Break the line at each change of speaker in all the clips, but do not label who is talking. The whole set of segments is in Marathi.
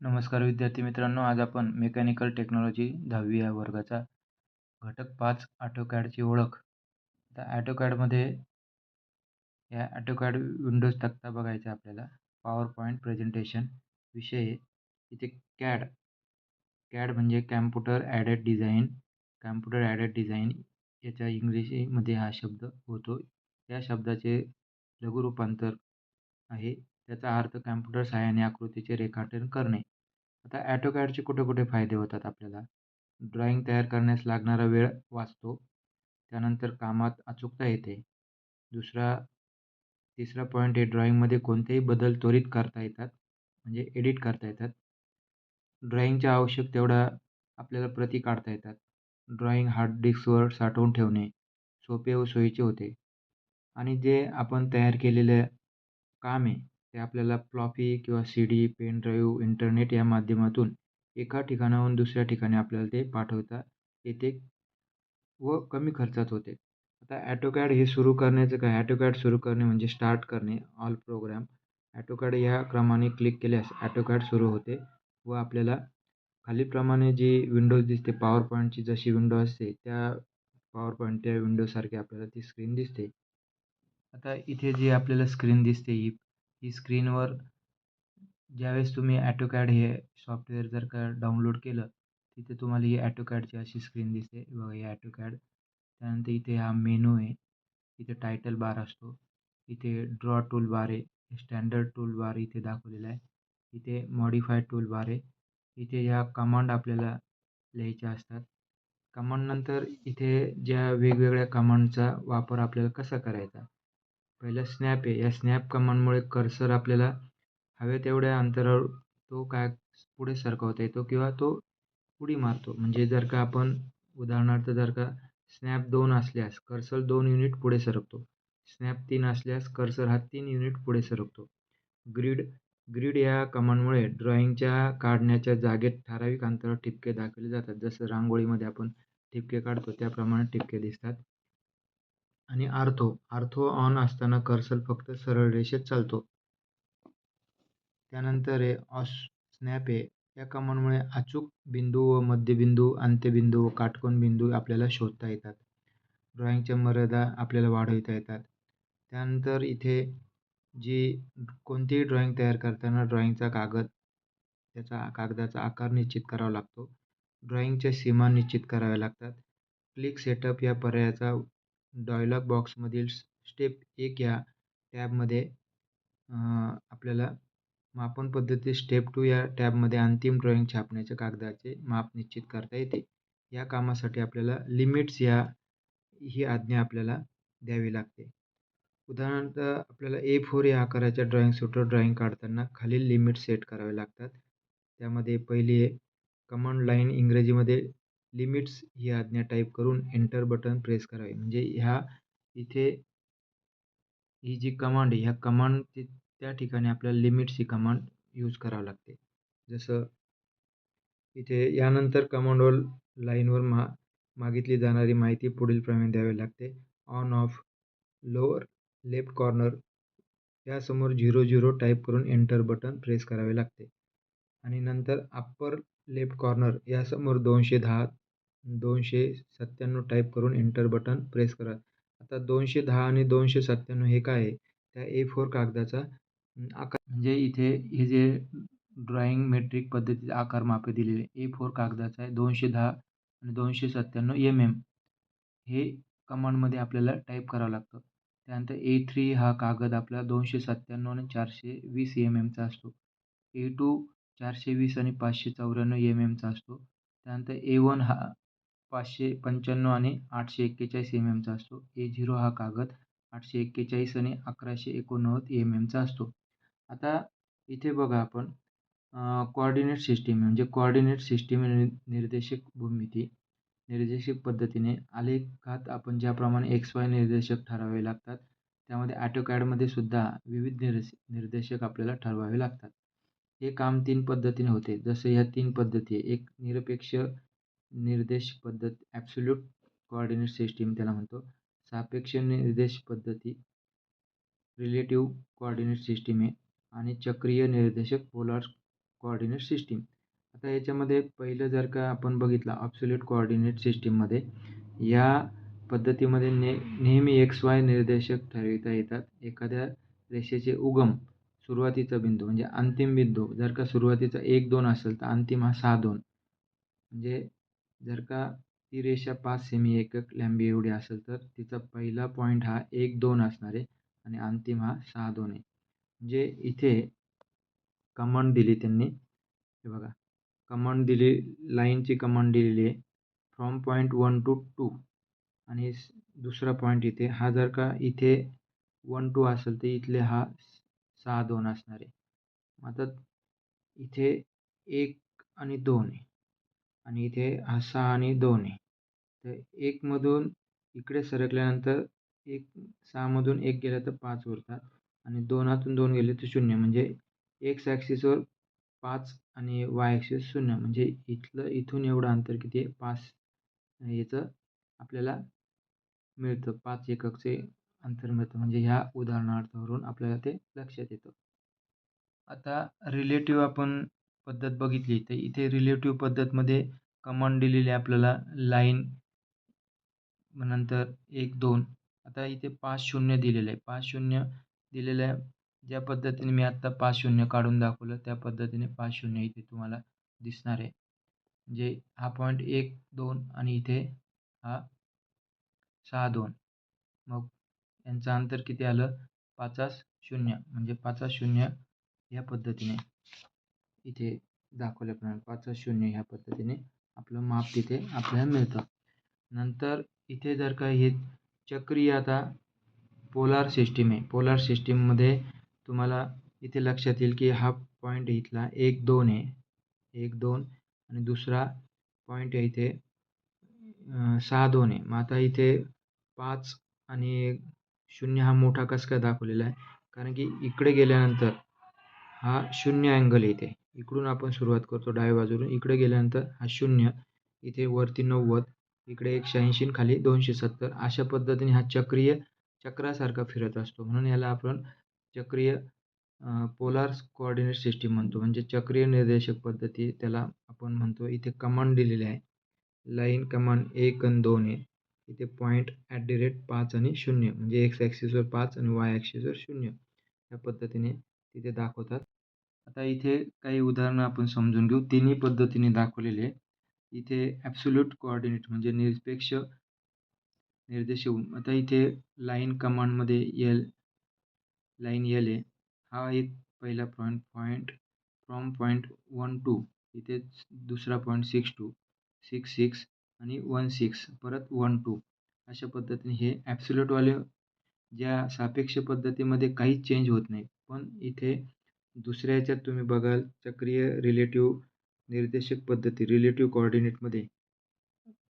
नमस्कार विद्यार्थी मित्रांनो आज आपण मेकॅनिकल टेक्नॉलॉजी दहावी या वर्गाचा घटक पाच ॲटोकॅडची ओळख. आता ॲटोकॅडमध्ये या ॲटोकॅड विंडोज तक्ता बघायचा आपल्याला. पॉवर पॉईंट प्रेझेंटेशन विषय इथे कॅड कॅड म्हणजे computer aided design computer aided design याच्या इंग्लिशमध्ये हा शब्द होतो. या शब्दाचे लघुरूपांतर आहे. त्याचा अर्थ कॅम्प्युटर सहाय्याने आकृतीचे रेखाटन करणे. आता ॲटोकॅडचे कुठे कुठे फायदे होतात आपल्याला? ड्रॉईंग तयार करण्यास लागणारा वेळ वाचतो. त्यानंतर कामात अचूकता येते. दुसरा तिसरा पॉईंट आहे ड्रॉईंगमध्ये कोणतेही बदल त्वरित करता येतात. म्हणजे एडिट करता येतात. ड्रॉईंगच्या आवश्यक तेवढा आपल्याला प्रती काढता येतात. ड्रॉईंग हार्ड डिस्कवर साठवून ठेवणे सोपे व सोयीचे होते. आणि जे आपण तयार केलेलं काम आहे ते आपल्याला फ्लॉपी किंवा C D pen drive internet या माध्यमातून एका ठिकाणाहून दुसऱ्या ठिकाणी आपल्याला ते पाठवता येते व कमी खर्चात होते. आता ॲटोकॅड हे सुरू करण्याचं काय? ॲटोकॅड सुरू करणे म्हणजे स्टार्ट करणे ऑल प्रोग्राम ॲटोकॅड या क्रमाने क्लिक केल्यास ॲटोकॅड सुरू होते व आपल्याला खालीप्रमाणे जी विंडोज दिसते पॉवर पॉईंटची जशी विंडो असते त्या पॉवर पॉईंट त्या विंडोसारखी आपल्याला ती स्क्रीन दिसते. आता इथे जी आपल्याला स्क्रीन दिसते ही ही स्क्रीनवर ज्यावेळेस तुम्ही ॲटोकॅड हे सॉफ्टवेअर जर का डाउनलोड केलं तिथे तुम्हाला ही ॲटोकॅडची अशी स्क्रीन दिसते. बघा ही ॲटोकॅड त्यानंतर इथे हा मेनू आहे. इथे टायटल बार असतो. इथे ड्रॉ टूल बार आहे. स्टँडर्ड टूल बार इथे दाखवलेला आहे. इथे मॉडिफाय टूल बार आहे. इथे ह्या कमांड आपल्याला लिहायच्या असतात. कमांडनंतर इथे ज्या वेगवेगळ्या कमांडचा वापर आपल्याला कसा करायचा? पहिलं स्नॅप आहे. या स्नॅप कमांडमुळे कर्सर आपल्याला हव्या तेवढ्या अंतरावर तो काय पुढे सरकवता येतो किंवा तो उडी मारतो. म्हणजे जर का आपण उदाहरणार्थ जर का स्नॅप दोन असल्यास कर्सर दोन युनिट पुढे सरकतो. स्नॅप तीन असल्यास कर्सर हा तीन युनिट पुढे सरकतो. ग्रीड ग्रीड या कमांडमुळे ड्रॉइंगच्या काढण्याच्या जागेत ठराविक अंतरावर ठिपके दाखवले जातात. जसं रांगोळीमध्ये आपण ठिपके काढतो त्याप्रमाणे ठिपके दिसतात. आणि आर्थो आर्थो ऑन असताना कर्सर फक्त सरळ रेषेत चालतो. त्यानंतर आहे ऑस स्नॅप आहे या कमांडमुळे अचूक बिंदू व मध्यबिंदू अंत्यबिंदू व काटकोन बिंदू आपल्याला शोधता येतात. ड्रॉईंगच्या मर्यादा आपल्याला वाढविता येतात. त्यानंतर इथे जी कोणतीही ड्रॉईंग तयार करताना ड्रॉईंगचा कागद त्याचा कागदाचा आकार निश्चित करावा लागतो. ड्रॉईंगच्या सीमा निश्चित कराव्या लागतात. क्लिक सेटअप या पर्यायाचा डॉयलॉग बॉक्समधील स्टेप एक या टॅबमध्ये आपल्याला मापन पद्धती स्टेप टू या टॅबमध्ये अंतिम ड्रॉईंग छापण्याच्या कागदाचे माप निश्चित करता येते. या कामासाठी आपल्याला लिमिट्स या ही आज्ञा आपल्याला द्यावी लागते. उदाहरणार्थ आपल्याला ए फोर या आकाराच्या ड्रॉईंग सुटर ड्रॉईंग काढताना खालील लिमिट सेट करावे लागतात. त्यामध्ये पहिली आहे कमांड लाईन इंग्रजीमध्ये लिमिट्स ही आज्ञा टाईप करून एंटर बटन प्रेस करावे. म्हणजे ह्या इथे ही जी कमांड आहे ह्या कमांड त्या ठिकाणी आपल्याला लिमिट्स ही कमांड यूज करावं लागते. जसं इथे यानंतर कमांडवर लाईनवर मा मागितली जाणारी माहिती पुढीलप्रमाणे द्यावी लागते. On off lower left corner यासमोर zero zero type करून एंटर बटन प्रेस करावे लागते. आणि नंतर अप्पर लेफ्ट कॉर्नर यासमोर दोनशे दहा दोनशे सत्त्याण्णव टाईप करून एंटर बटन प्रेस करा. आता दोनशे दहा आणि दोनशे सत्त्याण्णव हे काय आहे? त्या ए फोर कागदाचा आकार म्हणजे इथे हे जे ड्रॉईंग मेट्रिक पद्धतीचे आकारमापे दिलेले ए फोर कागदाचा आहे दोनशे दहा आणि दोनशे सत्त्याण्णव एम एम हे कमांडमध्ये आपल्याला टाईप करावं लागतं. त्यानंतर ए थ्री हा कागद आपला दोनशे सत्त्याण्णव आणि चारशे वीस एम एमचा असतो. ए टू चारशे वीस आणि पाचशे चौऱ्याण्णव एम एमचा असतो. त्यानंतर ए वन हा पाचशे पंच्याण्णव आणि आठशे एक्केचाळीस एम एमचा असतो. ए झिरो हा कागद आठशे एक्केचाळीस आणि अकराशे एकोणनव्वद एम एमचा असतो. आता इथे बघा आपण कोऑर्डिनेट सिस्टीम म्हणजे कोऑर्डिनेट सिस्टीम निर्देशक भूमिती निर्देशक पद्धतीने आलेखात आपण ज्याप्रमाणे एक्स वाय निर्देशक ठरवावे लागतात त्यामध्ये ॲटोकॅडमध्ये सुद्धा विविध निर्देश निर्देशक आपल्याला ठरवावे लागतात. हे काम तीन पद्धतीने होते. जसं ह्या तीन पद्धती एक निरपेक्ष निर्देश पद्धत ॲब्सोल्यूट कोऑर्डिनेट सिस्टीम त्याला म्हणतो. सापेक्ष निर्देश पद्धती रिलेटिव्ह कोऑर्डिनेट सिस्टीम आहे आणि चक्रीय निर्देशक पोलार कोऑर्डिनेट सिस्टीम आता याच्यामध्ये पहिलं जर का आपण बघितलं ॲब्सोल्यूट कोऑर्डिनेट सिस्टीममध्ये या पद्धतीमध्ये ने नेहमी एक्स वाय निर्देशक ठरविता येतात. एखाद्या रेषेचे उगम सुरुवातीचा बिंदू म्हणजे अंतिम बिंदू जर का सुरुवातीचा एक दोन असेल तर अंतिम हा सहा दोन. म्हणजे जर का ती रेषा पाच सेमी एकक लांबी एवढी असेल तर तिचा पहिला पॉईंट हा एक दोन असणार आहे आणि अंतिम हा सहा दोन आहे. म्हणजे इथे कमांड दिली त्यांनी. हे बघा. कमांड दिली लाईनची कमांड दिलेली आहे. From point one two two आणि दुसरा पॉईंट इथे. हा जर का इथे वन टू असेल तर इथले हा सहा दोन असणार आहे. आता इथे एक आणि दोन आहे. आणि इथे हा सहा आणि दोन आहे तर एकमधून इकडे सरकल्यानंतर एक सहामधून एक गेलं तर पाच उरतात. आणि दोनातून दोन गेले तर शून्य. म्हणजे एक्स ॲक्सिसवर पाच आणि वाय ॲक्सिस शून्य. म्हणजे इथलं इथून एवढं अंतर किती आहे? पाच. याचं आपल्याला मिळतं. पाच एककचे अंतर मिळतं. म्हणजे ह्या उदाहरणार्थावरून आपल्याला ते लक्षात येतं. आता रिलेटिव्ह आपण पद्धत बघितली तर इथे रिलेटिव्ह पद्धतमध्ये कमांड दिलेली आपल्याला. लाईन नंतर एक दोन. आता इथे पाच शून्य दिलेलं आहे. पाच शून्य दिलेलं आहे. ज्या पद्धतीने मी आत्ता पाच शून्य काढून दाखवलं त्या पद्धतीने पाच शून्य इथे तुम्हाला दिसणार आहे. म्हणजे हा पॉईंट एक दोन आणि इथे हा सहा दोन. मग यांचं अंतर किती आलं? पाचास शून्य. म्हणजे पाचास शून्य ह्या पद्धतीने. इथे दाखवल्याप्रमाणे पाच शून्य ह्या पद्धतीने आपलं माप तिथे आपल्याला मिळतं. नंतर इथे जर का हे चक्रीय आता पोलार सिस्टीम आहे. पोलार सिस्टीममध्ये तुम्हाला इथे लक्षात येईल की हा पॉईंट इथला एक दोन आहे. एक दोन आणि दुसरा पॉईंट आहे इथे सहा दोन आहे. मग आता इथे पाच आणि शून्य हा मोठा कसका दाखवलेला आहे? कारण की इकडे गेल्यानंतर हा शून्य अँगल इथे. इकडून आपण सुरुवात करतो डाव्या बाजूला इकडे गेल्यानंतर हा शून्य इथे वरती नव्वद इकडे एकशे ऐंशी खाली दोनशे सत्तर. अशा पद्धतीने हा चक्रीय चक्रासारखा फिरत असतो. म्हणून याला आपण चक्रीय पोलार कोऑर्डिनेट सिस्टीम म्हणतो. म्हणजे चक्रीय निर्देशक पद्धती त्याला आपण म्हणतो. इथे कमांड दिलेली आहे. लाईन कमांड एक आणि दोन आहे. इथे पॉईंट ॲट दी रेट पाच आणि शून्य. म्हणजे एक्स ॲक्सिसवर पाच आणि वाय ॲक्सिसवर शून्य. या पद्धतीने तिथे दाखवतात. आता इथे काही उदाहरणं आपण समजून घेऊ. तिन्ही पद्धतीने दाखवलेले आहे इथे ॲब्सोल्यूट कोऑर्डिनेट म्हणजे निरपेक्ष निर्देश आता इथे लाईन कमांडमध्ये एल लाईन एल आहे. हा एक पहिला point point from point one two इथे दुसरा point six two six six आणि वन सिक्स परत वन टू अशा पद्धतीने हे ॲब्सोल्यूटवाले ज्या सापेक्ष पद्धतीमध्ये काहीच चेंज होत नाही. पण इथे दुसऱ्या याच्यात तुम्ही बघाल चक्रीय रिलेटिव्ह निर्देशक पद्धती रिलेटिव्ह कॉर्डिनेटमध्ये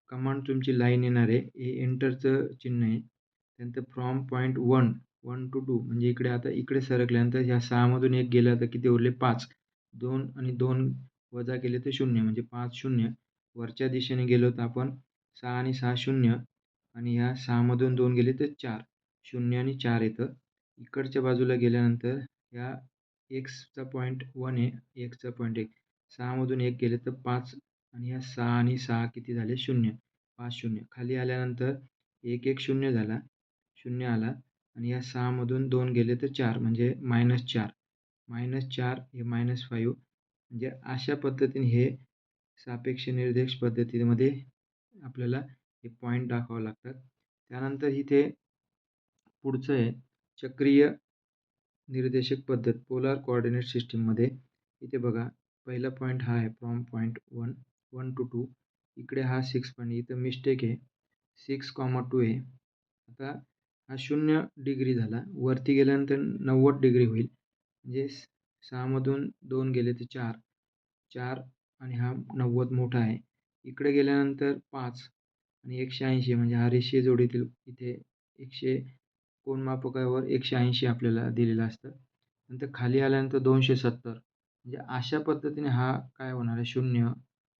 कमांड तुमची लाईन येणार आहे. हे एंटरचं चिन्ह आहे. त्यानंतर from point one one two two म्हणजे इकडे आता इकडे सरकल्यानंतर ह्या सहामधून एक गेला तर किती उरले? पाच. दोन आणि दोन वजा केले तर शून्य म्हणजे पाच शून्य. वरच्या दिशेने गेलो तर आपण सहा आणि सहा शून्य आणि ह्या सहामधून दोन गेले तर चार. शून्य आणि चार येतं. इकडच्या बाजूला गेल्यानंतर ह्या एक्सचा पॉईंट वन आहे एक्सचा पॉईंट एक. सहामधून एक गेले तर पाच आणि ह्या सहा आणि सहा किती झाले? शून्य. पाच शून्य. खाली आल्यानंतर एक एक शून्य झाला. शून्य आला आणि या सहामधून दोन गेले तर चार म्हणजे मायनस चार. मायनस चार हे मायनस फाईव्ह म्हणजे अशा पद्धतीने हे सापेक्ष निर्देश पद्धतीमध्ये आपल्याला हे पॉईंट दाखवावं लागतात. त्यानंतर इथे पुढचं आहे चक्रीय निर्देशक पद्धत पोलार कोऑर्डिनेट सिस्टीममध्ये इथे बघा पहिला पॉईंट हा आहे from point one one two two इकडे हा सिक्स पॉईंट इथं मिस्टेक आहे. सिक्स कॉमा टू आहे. आता हा शून्य डिग्री झाला. वरती गेल्यानंतर नव्वद डिग्री होईल. म्हणजे सहामधून दोन गेले तर चार. चार आणि हा नव्वद मोठा आहे. इकडे गेल्यानंतर पाच आणि एकशे ऐंशी म्हणजे हा रेषीय जोडीतील इथे एकशे कोनमापकावर एकशे ऐंशी आपल्याला दिलेलं असतं. नंतर खाली आल्यानंतर दोनशे सत्तर. म्हणजे अशा पद्धतीने हा काय होणार आहे? शून्य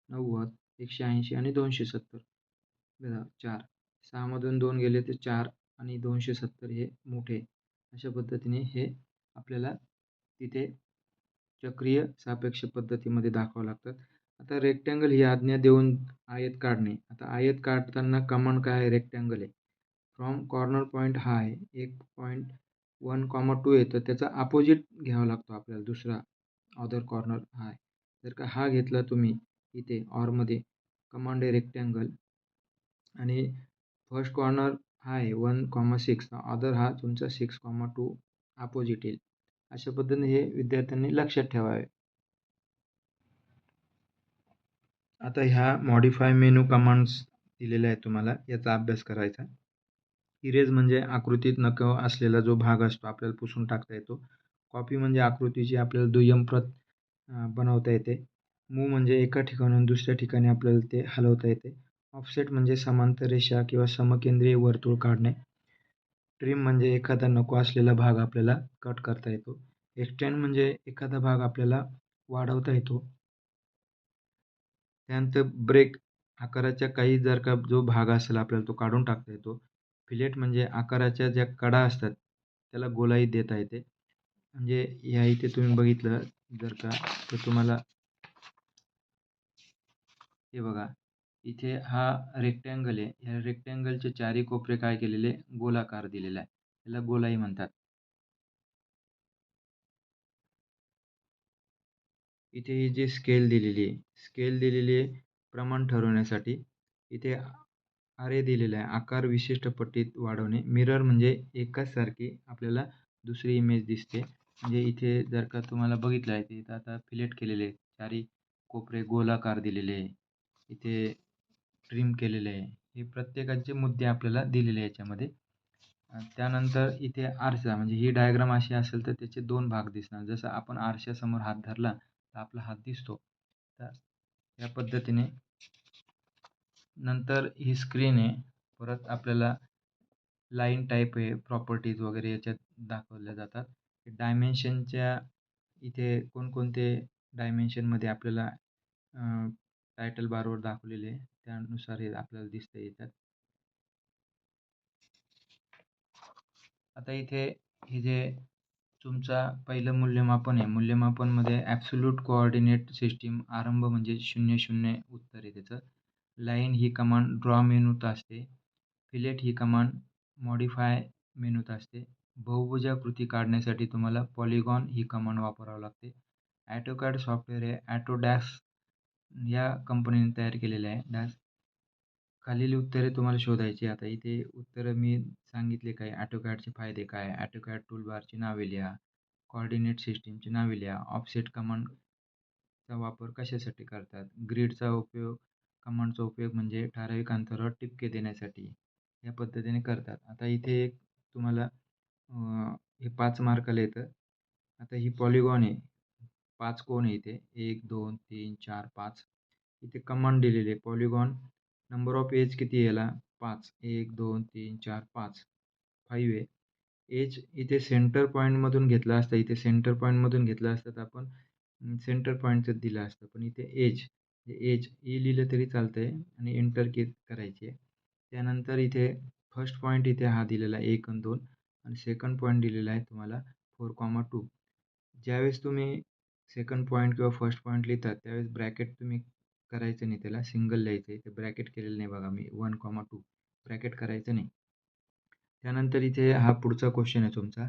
नव्वद एकशे ऐंशी आणि दोनशे सत्तर. बघा चार. सहामधून दोन गेले तर चार आणि दोनशे सत्तर हे मोठे. अशा पद्धतीने हे आपल्याला तिथे चक्रीय सापेक्ष पद्धतीमध्ये दाखवावं लागतात आता रेक्टँगल ही आज्ञा देऊन आयत काढणे. आता आयत काढताना कमांड काय आहे? रेक्टँगल आहे. फ्रॉम कॉर्नर पॉईंट हा आहे एक पॉईंट वन कॉमा टू येतं त्याचा अपोजिट घ्यावा लागतो आपल्याला दुसरा अदर कॉर्नर हा आहे जर का हा घेतला तुम्ही इथे ऑरमध्ये कमांड रेक्टँगल आणि फर्स्ट कॉर्नर हा आहे वन कॉमा सिक्स अदर हा तुमचा सिक्स कॉमा टू अपोजिट येईल. अशा पद्धतीने हे विद्यार्थ्यांनी लक्षात ठेवावे. आता ह्या मॉडिफाय मेनू कमांड्स दिलेल्या आहेत तुम्हाला याचा अभ्यास करायचा इरेज म्हणजे आकृतीत नको असलेला जो भाग असतो आपल्याला पुसून टाकता येतो. कॉपी म्हणजे आकृतीची आपल्याला दुय्यम प्रत बनवता येते. मूव म्हणजे एका ठिकाणून दुसऱ्या ठिकाणी आपल्याला ते हलवता येते. ऑफसेट म्हणजे समांतर रेषा किंवा समकेंद्रीय वर्तुळ काढणे. ट्रिम म्हणजे एखादा नको असलेला भाग आपल्याला कट करता येतो. एक्सटेंड म्हणजे एखादा भाग आपल्याला वाढवता येतो. त्यानंतर ब्रेक आकाराच्या काही जर का जो भाग असेल आपल्याला तो काढून टाकता येतो. फिलेट म्हणजे आकाराच्या ज्या कडा असतात त्याला गोलाई देता येते म्हणजे ह्या इथे तुम्ही बघितलं जर का तर तुम्हाला हे बघा इथे हा रेक्टँगल आहे. ह्या रेक्टँगलचे चारी कोपरे काय केलेले? गोलाकार दिलेला आहे. त्याला गोलाई म्हणतात. इथे ही जी स्केल दिलेली आहे स्केल दिलेली आहे प्रमाण ठरवण्यासाठी इथे आरे दिलेला आहे. आकार विशिष्ट पट्टीत वाढवणे. मिरर म्हणजे एकाच सारखी आपल्याला दुसरी इमेज दिसते. म्हणजे इथे जर का तुम्हाला बघितलं आहे ते इथं आता फिलेट केलेले चारी कोपरे गोलाकार दिलेले आहे. इथे ट्रिम केलेले आहे. हे प्रत्येकाचे मुद्दे आपल्याला दिलेले याच्यामध्ये. त्यानंतर इथे आरसा म्हणजे ही डायग्राम अशी असेल तर त्याचे दोन भाग दिसणार. जसं आपण आरशासमोर हात धरला तर आपला हात दिसतो. तर या पद्धतीने नंतर ही स्क्रीन आहे. परत आपल्याला लाईन टाईप आहे प्रॉपर्टीज वगैरे याच्यात दाखवल्या जातात. डायमेन्शनच्या इथे कोणकोणते डायमेन्शनमध्ये आपल्याला टायटल बारवर दाखवलेले आहे त्यानुसार हे आपल्याला दिसतं येतात. आता इथे हे जे तुमचा पहिलं मूल्यमापन आहे मूल्यमापनमध्ये ॲब्सोल्यूट कोऑर्डिनेट सिस्टीम आरंभ म्हणजे शून्य शून्य उत्तर आहे त्याचं. लाईन ही कमांड ड्रॉ मेनूत असते. फिलेट ही कमांड मॉडिफाय मेनूत असते. बहुभुजाकृती काढण्यासाठी तुम्हाला पॉलिगॉन ही कमांड वापरावी लागते. ॲटोकॅड सॉफ्टवेअर हे ॲटोडॅक्स या कंपनीने तयार केलेले आहे. डॅश खालील उत्तरे तुम्हाला शोधायची आता इथे उत्तरं मी सांगितले काय? ॲटोकॅडचे फायदे काय? ॲटोकॅड टूलबारची नावे लिहा. कॉर्डिनेट सिस्टीमची नावे लिहा. ऑफसेट कमांडचा वापर कशासाठी करतात? ग्रीडचा उपयोग कमांडचा उपयोग म्हणजे ठराविक अंतरावर टिपके देण्यासाठी या पद्धतीने करतात. आता इथे एक तुम्हाला हे पाच मार्काला येतं. आता ही पॉलिगॉन आहे. पाच कोण आहे इथे. एक दोन तीन चार पाच. इथे कमांड दिलेली आहे. पॉलिगॉन नंबर ऑफ एज किती याला? पाच. एक दोन तीन चार पाच. फाईव्ह आहे. एज इथे सेंटर पॉईंटमधून घेतला असता इथे सेंटर पॉईंटमधून घेतलं असतं तर आपण सेंटर पॉईंटचं दिलं असतं. पण इथे एज एज ई लिहिलं तरी चालतं आहे आणि एंटर के करायची आहे. त्यानंतर इथे फर्स्ट पॉईंट इथे हा दिलेला आहे एक आणि दोन. आणि सेकंड पॉईंट दिलेला आहे तुम्हाला फोर कॉमा टू ज्यावेळेस तुम्ही सेकंड पॉईंट किंवा फर्स्ट पॉईंट लिहितात त्यावेळेस ब्रॅकेट तुम्ही करायचं नाही त्याला सिंगल लिहायचं आहे. ते ब्रॅकेट केलेलं नाही बघा मी वन कॉमा टू ब्रॅकेट करायचं नाही. त्यानंतर इथे हा पुढचा क्वेश्चन आहे तुमचा.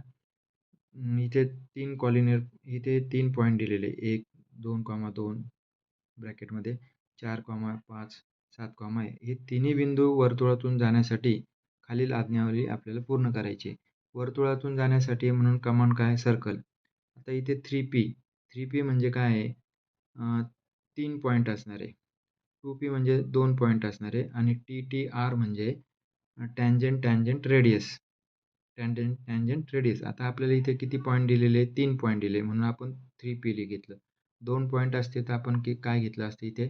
इथे तीन कॉलिनियर इथे तीन पॉईंट दिलेले एक दोन कॉमा दोन ब्रॅकेटमध्ये चार कॉमा पाच सात कॉमा आहे हे तिन्ही बिंदू वर्तुळातून जाण्यासाठी खालील आज्ञावली आपल्याला पूर्ण करायची. वर्तुळातून जाण्यासाठी म्हणून कमांड काय? सर्कल आता इथे थ्री पी थ्री पी म्हणजे काय आहे? तीन पॉईंट असणार. आहे टू पी म्हणजे दोन पॉईंट असणार आहे आणि टी टी आर म्हणजे tangent tangent radius tangent tangent radius आता आपल्याला इथे किती पॉईंट दिलेले? तीन पॉईंट दिले. म्हणून आपण थ्री पी घेतलं. दोन पॉईंट असते तर आपण की काय घेतलं असतं इथे?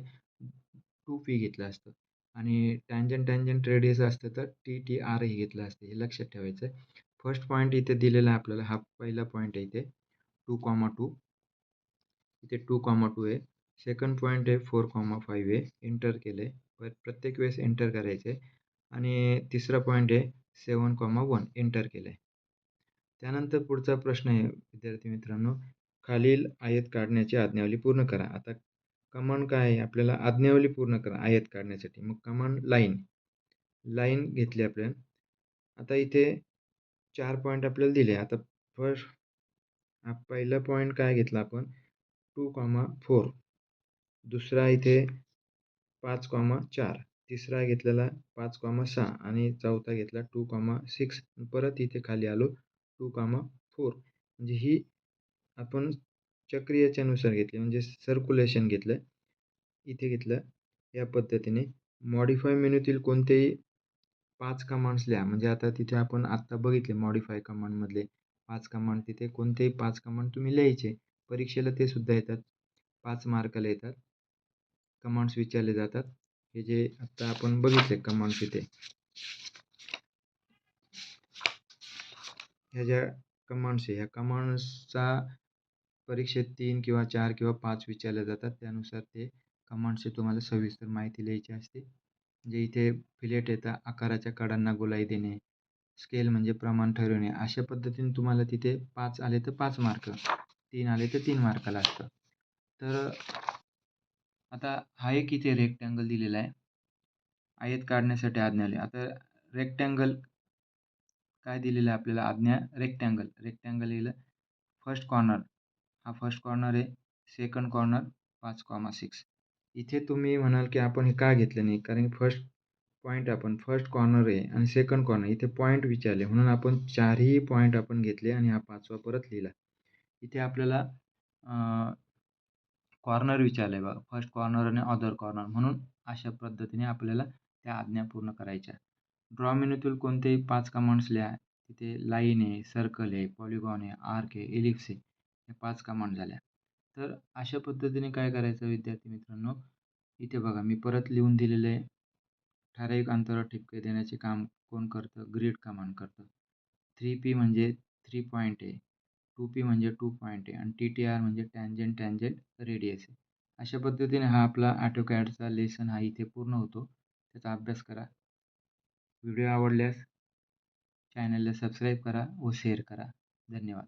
टू पी घेतलं असतं. आणि टँजंट टँजंट रेडियस असतं तर टी टी आर ही घेतलं असतं हे लक्षात ठेवायचं आहे फर्स्ट पॉईंट इथे दिलेला आहे आपल्याला हा पहिला पॉईंट आहे इथे. Two comma two. इथे टू कॉमा टू आहे. सेकंड पॉईंट आहे फोर कॉमा फाईव्ह आहे. एंटर केलं आहे. प्रत्येक वेळेस एंटर करायचं आहे. आणि तिसरा पॉईंट आहे सेवन कॉमा वन एंटर केलं आहे. त्यानंतर पुढचा प्रश्न आहे विद्यार्थी मित्रांनो. खालील आयत काढण्याची आज्ञावली पूर्ण करा. आता कमांड काय आहे? आपल्याला आज्ञावली पूर्ण करा आयत काढण्यासाठी. मग कमांड लाईन. लाईन घेतली आपल्याला आता इथे चार पॉईंट आपल्याला दिले. आता फर्स्ट हा पहिला पॉईंट काय घेतला आपण? Two comma four. दुसरा इथे पाच कॉमा चार. तिसरा घेतलेला पाच कॉमा सहा. आणि चौथा घेतला टू कॉमा सिक्स. परत इथे खाली आलो टू कॉमा फोर. म्हणजे ही आपण चक्रियाच्यानुसार घेतले म्हणजे सर्क्युलेशन घेतलं इथे घेतलं या पद्धतीने. मॉडिफाय मेनूतील कोणतेही पाच कमांड्स लिहा. म्हणजे आता तिथे आपण आत्ता बघितले मॉडिफाय कमांडमधले पाच कमांड तिथे कोणतेही पाच कमांड तुम्ही लिहायचे. परीक्षेला ते सुद्धा येतात. पाच मार्काला येतात. कमांड्स विचारले जातात. हे जे आत्ता आपण बघितले कमांड्स इथे. ह्या ज्या कमांड्स आहे ह्या कमांड्सचा परीक्षेत तीन किंवा चार किंवा पाच विचारल्या जातात. त्यानुसार ते कमांडची तुम्हाला सविस्तर माहिती लिहायची असते. म्हणजे इथे फिलेट येतं आकाराच्या कडांना गोलाई देणे स्केल म्हणजे प्रमाण ठरवणे. अशा पद्धतीने तुम्हाला तिथे पाच आले तर पाच मार्क तीन आले तर तीन मार्काला असतं तर आता हा एक इथे रेक्टँगल दिलेला आहे. आयत काढण्यासाठी आज्ञा आता रेक्टँगल काय दिलेलं आहे आपल्याला? आज्ञा रेक्टँगल रेक्टँगल येईल फर्स्ट कॉर्नर हा फर्स्ट कॉर्नर आहे. सेकंड कॉर्नर पाच कॉमा सिक्स. इथे तुम्ही म्हणाल की आपण हे का घेतलं नाही? कारण फर्स्ट पॉईंट आपण फर्स्ट कॉर्नर आहे आणि सेकंड कॉर्नर. इथे पॉईंट विचारले. म्हणून आपण चारही पॉईंट आपण घेतले आणि हा पाचवा परत लिहिला. इथे आपल्याला कॉर्नर विचारले बघा. फर्स्ट कॉर्नर आणि अदर कॉर्नर. म्हणून अशा पद्धतीने आपल्याला त्या आज्ञा पूर्ण करायच्या. ड्रॉ मेन्यूतील कोणतेही पाच कमांड्स लिहा. तिथे लाईन आहे सर्कल आहे पॉलिगॉन आहे आर्क आहे इलिप्स आहे. या पाच कमांड झाल्या. तर अशा पद्धतीने काय करायचं विद्यार्थी मित्रांनो? इथे बघा मी परत लिहून दिलेलं आहे. ठराविक अंतरावर ठिपके देण्याचे काम कोण करतं? ग्रीड कमांड करतं. थ्री पी म्हणजे थ्री पॉईंट आहे टू पी म्हणजे टू पॉईंट आहे आणि टी टी आर म्हणजे टँजंट टँजंट रेडियस आहे अशा पद्धतीने हा आपला ॲटोकॅडचा लेसन हा इथे पूर्ण होतो. त्याचा अभ्यास करा. व्हिडिओ आवडल्यास चॅनलला सबस्क्राईब करा व शेअर करा. धन्यवाद.